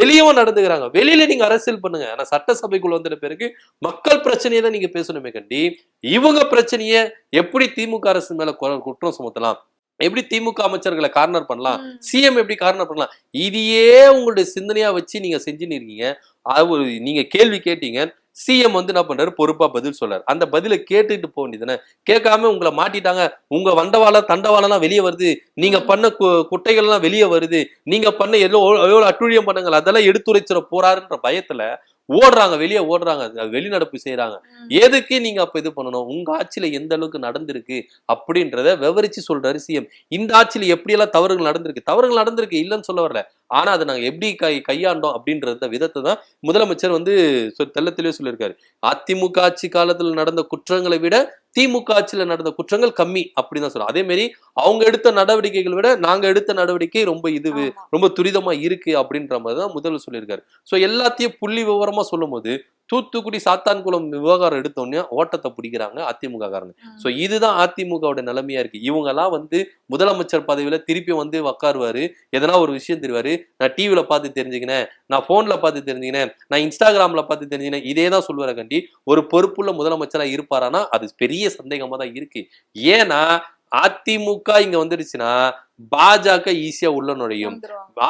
வெளியவும் நடந்துக்கிறாங்க. வெளியில நீங்க அரசியல் பண்ணுங்க. ஆனா சட்டசபைக்குள்ள வந்துட்ட பிறகு மக்கள் பிரச்சனையை தான் நீங்க பேசணுமே கண்டி இவங்க பிரச்சனையை எப்படி திமுக அரசு மேல குற்றம் சுமத்தலாம்? எப்படி திமுக அமைச்சர்களை கார்னர் பண்ணலாம். சிஎம் எப்படி காரணம் பண்ணலாம்? இதையே உங்களுடைய சிந்தனையா வச்சு நீங்க செஞ்சுன்னு இருக்கீங்க அது ஒரு நீங்க கேள்வி கேட்டீங்க. சிஎம் வந்து என்ன பண்றாரு? பொறுப்பா பதில் சொல்றாரு. அந்த பதிலை கேட்டுட்டு போக வேண்டியதுதானே கேட்காம உங்களை மாட்டிட்டாங்க. உங்க வண்டவாள தண்டவாளம்லாம் வெளியே வருது. நீங்க பண்ண கு- குட்டைகள்லாம் வெளியே வருது. நீங்க பண்ண எவ்வளோ எவ்வளவு அட்டுழியம் பண்ணுங்கள். அதெல்லாம் எடுத்துரைச்சிட போறாருன்ற பயத்துல ஓடுறாங்க வெளியே ஓடுறாங்க வெளிநடப்பு செய்யறாங்க. எதுக்கு நீங்க அப்ப இது பண்ணணும்? உங்க ஆட்சியில எந்த அளவுக்கு நடந்திருக்கு அப்படின்றத விவரிச்சு சொல்றாரு சிஎம் இந்த ஆட்சியில எப்படியெல்லாம் தவறுகள் நடந்திருக்கு? தவறுகள் நடந்திருக்கு இல்லைன்னு சொல்ல வரல. ஆனா அதை நாங்க எப்படி கை கையாண்டோம் அப்படின்றத விதத்தை தான் முதலமைச்சர் வந்து தெள்ள தெளிவா சொல்லியிருக்காரு. அதிமுக ஆட்சி காலத்துல நடந்த குற்றங்களை விட திமுக ஆட்சியில நடந்த குற்றங்கள் கம்மி அப்படின்னு தான் சொல்றோம். அதே மாதிரி அவங்க எடுத்த நடவடிக்கைகளை விட நாங்க எடுத்த நடவடிக்கை ரொம்ப இது. ரொம்ப துரிதமா இருக்கு அப்படின்ற மாதிரி தான் முதல்வர் சொல்லியிருக்காரு. சோ எல்லாத்தையும் புள்ளி விவரமா சொல்லும் போது தூத்துக்குடி சாத்தான்குளம் விவகாரம் எடுத்த உடனே ஓட்டத்தை பிடிக்கிறாங்க அதிமுக காரங்க. சோ இதுதான் அதிமுகவோட நிலைமையா இருக்கு. இவங்க எல்லாம் வந்து முதலமைச்சர் பதவியில திருப்பி வந்து உக்காருவாரு. எதனா ஒரு விஷயம் தெரிவாரு. நான் டிவில பார்த்து தெரிஞ்சுக்கினேன். நான் போன்ல பார்த்து தெரிஞ்சுக்கினேன். நான் இன்ஸ்டாகிராம்ல பார்த்து தெரிஞ்சுக்கினேன். இதே தான் சொல்லுவார கண்டி. ஒரு பொறுப்புள்ள முதலமைச்சரா இருப்பாரானா? அது பெரிய சந்தேகமா தான் இருக்கு. ஏன்னா அதிமுக இங்க வந்துருச்சுன்னா பாஜக ஈஸியா உள்ள நுழையும்.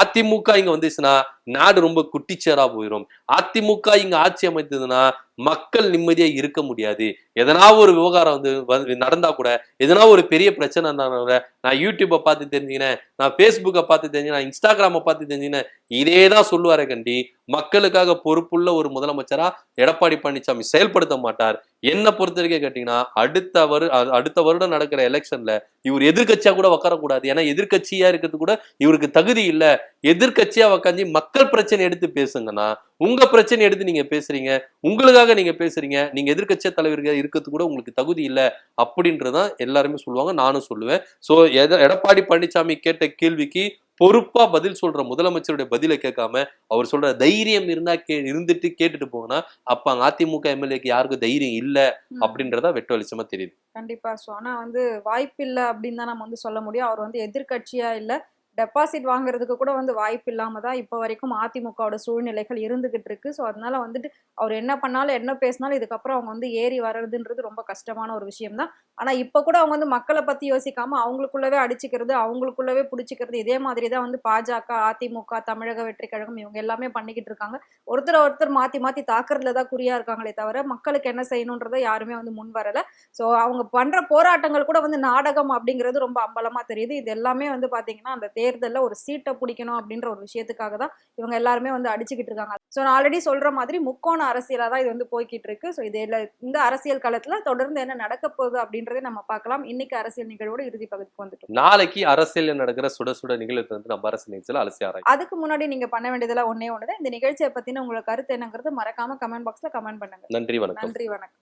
அதிமுக இங்க வந்துச்சுன்னா நாடு ரொம்ப குட்டிச்சேரா போயிடும் அதிமுக இங்க ஆட்சி அமைத்ததுன்னா மக்கள் நிம்மதியா இருக்க முடியாது. எதனா ஒரு விவகாரம் வந்து நடந்தா கூட எதனா ஒரு பெரிய பிரச்சனை கூட நான் யூடியூப்பை பார்த்து தெரிஞ்சுக்கினேன் நான் ஃபேஸ்புக்கை பார்த்து தெரிஞ்சுக்கினேன் இன்ஸ்டாகிராமை பார்த்து தெரிஞ்சுக்கினேன். இதே தான் சொல்லுவாரு கண்டி மக்களுக்காக பொறுப்புள்ள ஒரு முதலமைச்சரா எடப்பாடி பழனிசாமி செயல்படுத்த மாட்டார். என்ன பொறுத்த வரைக்கும் கேட்டீங்கன்னா அடுத்த வரு அடுத்த வருடம் நடக்கிற எலெக்ஷன்ல இவர் எதிர்க்கட்சியா கூட உட்காரக்கூடாது ஏன்னா எதிர்க்கட்சியா இருக்கிறது கூட இவருக்கு தகுதி இல்ல. எதிர்க்கட்சியா உக்காந்து மக்கள் பிரச்சனை எடுத்து பேசுங்கன்னா உங்க பிரச்சனை எடுத்து நீங்க பேசுறீங்க உங்களுக்காக நீங்க பேசுறீங்க நீங்க எதிர்க்கட்சியா தலைவர்கள் இருக்கிறது கூட உங்களுக்கு தகுதி இல்ல அப்படின்றதான் எல்லாருமே சொல்லுவாங்க நானும் சொல்லுவேன். சோ எடப்பாடி பழனிசாமி கேட்ட கேள்விக்கு பொறுப்பா பதில் சொல்ற முதலமைச்சருடைய பதிலை கேட்காம அவர் சொல்ற தைரியம் இருந்தா கே இருந்துட்டு கேட்டுட்டு போனா அப்ப அங்க அதிமுக எம்எல்ஏக்கு யாருக்கும் தைரியம் இல்ல. அப்படின்றதா வெட்ட வெளிச்சமா தெரியுது. கண்டிப்பா. சோ ஆனா வந்து வாய்ப்பு இல்ல அப்படின்னு தான் நம்ம வந்து சொல்ல முடியும். அவர் வந்து எதிர்க்கட்சியா இல்ல டெபாசிட் வாங்குறதுக்கு கூட வந்து வாய்ப்பு இல்லாம தான் இப்போ வரைக்கும் அதிமுகவோட சூழ்நிலைகள் இருந்துகிட்டு இருக்கு. ஸோ அதனால வந்துட்டு அவர் என்ன பண்ணாலும் என்ன பேசினாலும் இதுக்கப்புறம் அவங்க வந்து ஏறி வர்றதுன்றது ரொம்ப கஷ்டமான ஒரு விஷயம் தான். ஆனா இப்போ கூட அவங்க வந்து மக்களை பத்தி யோசிக்காம அவங்களுக்குள்ளவே அடிச்சுக்கிறது அவங்களுக்குள்ளவே பிடிச்சிக்கிறது இதே மாதிரி தான் வந்து பாஜக அதிமுக தமிழக வெற்றி கழகம் இவங்க எல்லாமே பண்ணிக்கிட்டு இருக்காங்க. ஒருத்தர் ஒருத்தர் மாத்தி மாத்தி தாக்குறதுல தான் குறியா இருக்காங்களே தவிர மக்களுக்கு என்ன செய்யணுன்றதை யாருமே வந்து முன் வரல. ஸோ அவங்க பண்ற போராட்டங்கள் கூட வந்து நாடகம் அப்படிங்கிறது ரொம்ப அம்பலமா தெரியுது. இது எல்லாமே வந்து பாத்தீங்கன்னா அந்த தேர்தல்ல ஒரு சீட்டை பிடிக்கணும் அப்படின்ற ஒரு விஷயத்துக்காக தான் இவங்க எல்லாருமே வந்து அடிச்சுக்கிட்டு இருக்காங்க. ஸோ நான் ஆல்ரெடி சொல்ற மாதிரி முக்கோண அரசியலா தான் இது வந்து போய்கிட்டு இருக்கு. ஸோ இது எல்லா- இந்த அரசியல் களத்துல தொடர்ந்து என்ன நடக்க போகுது அப்படின்றதை நம்ம பார்க்கலாம். இன்னைக்கு அரசியல் நிகழ்வோட இறுதி பகுதிக்கு வந்துட்டோம். நாளைக்கு அரசியல்ல நடக்கிற சுட சுட நிகழ்வு வந்து நம்ம அரசு நிகழ்ச்சியில அலசி அதுக்கு முன்னாடி நீங்க பண்ண வேண்டியதெல்லாம் ஒன்னே ஒண்ணுதான். இந்த நிகழ்ச்சியை பத்தின உங்களோட கருத்து என்னங்கிறது மறக்காம கமெண்ட் பாக்ஸ்ல கமெண்ட் பண்ணுங்க. நன்றி வணக்கம். நன்றி வணக்கம்.